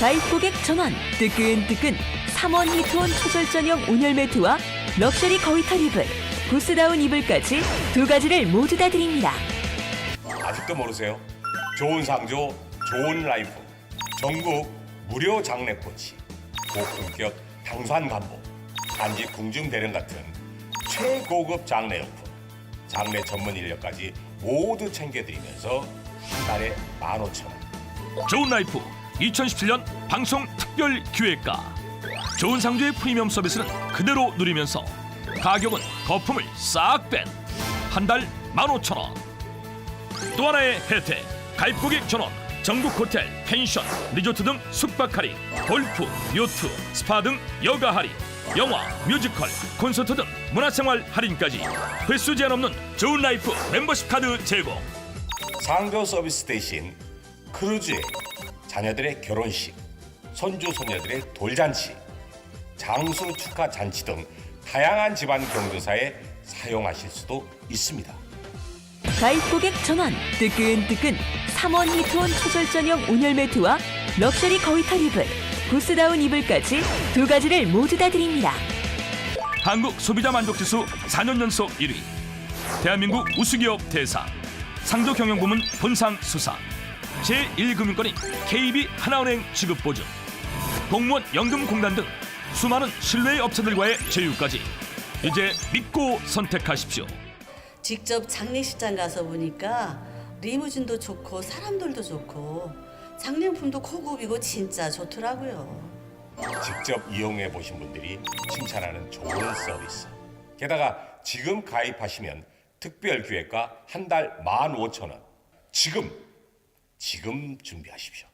가입 고객 전원 뜨끈뜨끈 3원 히트온 초절 전용 온열 매트와 럭셔리 거위 탈이불 구스다운 이불까지 두 가지를 모두 다 드립니다. 아직도 모르세요? 좋은 상조, 좋은 라이프, 전국 무료 장례 코치, 고품격 당산 간보, 단지 궁중 대령 같은 최고급 장례용품, 장례 전문 인력까지 모두 챙겨드리면서 한 달에 15,000원. 좋은 라이프 2017년 방송 특별 기획가. 좋은 상조의 프리미엄 서비스는 그대로 누리면서 가격은 거품을 싹 뺀 한 달 15,000원. 또 하나의 혜택 가입 고객 전원 전국 호텔, 펜션, 리조트 등 숙박 할인 골프, 요트, 스파 등 여가 할인 영화, 뮤지컬, 콘서트 등 문화생활 할인까지 횟수 제한 없는 좋은 라이프 멤버십 카드 제공. 상조 서비스 대신 크루즈에 자녀들의 결혼식, 손주 손녀들의 돌잔치, 장수 축하 잔치 등 다양한 집안 경조사에 사용하실 수도 있습니다. 가입 고객 전원 뜨끈뜨끈 3원 히트온 초절 전용 온열 매트와 럭셔리 거위 탈이불 구스다운 이불까지 두 가지를 모두 다 드립니다. 한국 소비자 만족지수 4년 연속 1위 대한민국 우수기업 대상 상조경영부문 본상 수상 제1금융권인 KB 하나은행 지급보증 공무원 연금공단 등 수많은 신뢰의 업체들과의 제휴까지 이제 믿고 선택하십시오 직접 장례식장 가서 보니까 리무진도 좋고 사람들도 좋고 장례품도 고급이고 진짜 좋더라고요. 직접 이용해 보신 분들이 칭찬하는 좋은 서비스. 게다가 지금 가입하시면 특별 기획과 한 달 15,000원. 지금 지금 준비하십시오.